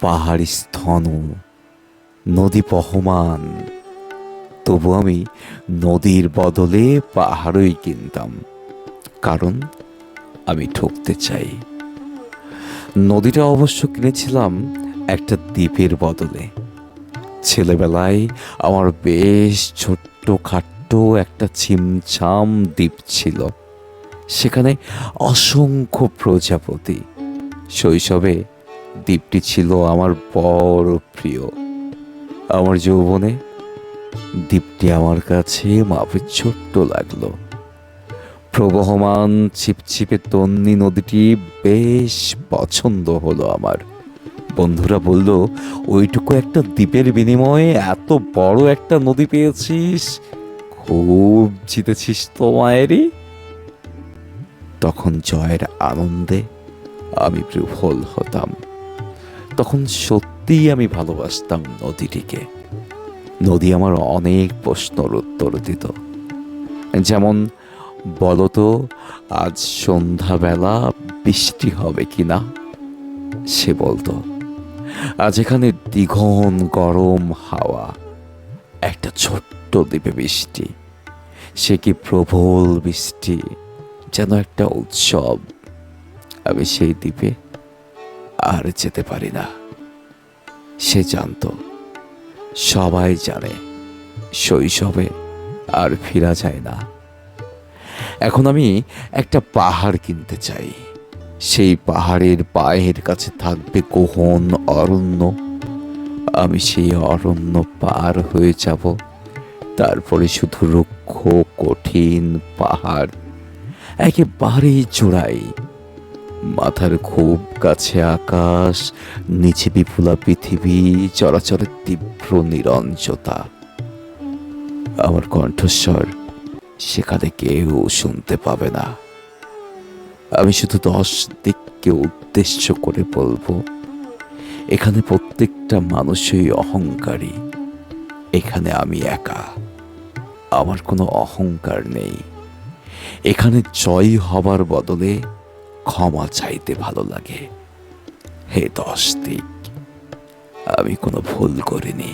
পাহাড় স্থন, নদী বহমান তবু আমি নদীর বদলে পাহাড়ই কিনতাম, কারণ আমি ঠকতে চাই। নদীটা অবশ্য কিনেছিলাম একটা দ্বীপের বদলে। ছেলেবেলায় আমার বেশ ছোট্ট খাট্ট একটা ছিমছাম দ্বীপ ছিল। সেখানে অসংখ্য প্রজাপতি, শৈশবে দ্বীপটি ছিল আমার বড় প্রিয়। আমার যৌবনে দ্বীপটি আমার কাছে মাপে ছোট্ট লাগল। প্রবহমান ছিপছিপে তন্নি নদীটি বেশ পছন্দ হলো আমার। বন্ধুরা বলল, ওইটুকু একটা দ্বীপের বিনিময়ে এত বড় একটা নদী পেয়েছিস? খুব জিতেছিস তো মায়েরই তখন জয়ের আনন্দে আমি বিফল হতাম। তখন সত্যিই আমি ভালোবাসতাম নদীটিকে। নদী আমার অনেক প্রশ্নর উত্তর দিত। যেমন বলতো আজ সন্ধ্যাবেলা বৃষ্টি হবে কি না সে বলতো, আজ এখানে দ্বিঘন গরম হাওয়া, একটা ছোট্ট দ্বীপে বৃষ্টি। সে কি প্রবল বৃষ্টি, যেন একটা উৎসব। আমি সেই দ্বীপে আর যেতে পারি না। সে জানতো, সবাই জানে শৈশবে আর ফিরা যায় না। এখন আমি একটা পাহাড় কিনতে চাই। সেই পাহাড়ের পায়ের কাছে থাকবে কোহন অরণ্য। আমি সেই অরণ্য পার হয়ে যাব। তারপরে শুধু রুক্ষ, কঠিন পাহাড়, একেবারেই চূড়াই। মাথার খুব কাছে আকাশ, নিচে বিপুলা পৃথিবী চরাচরের তীব্র নিরঞ্জতা। আমার কণ্ঠস্বর সেখানে কেউ শুনতে পাবে না। আমি শুধু দশ দিককে উদ্দেশ্য করে বলব, এখানে প্রত্যেকটা মানুষই অহংকারী, এখানে আমি একা। আমার কোনো অহংকার নেই। এখানে জয় হবার বদলে ক্ষমা চাইতে ভালো লাগে। হে দশ দিক আমি কোনো ভুল করিনি।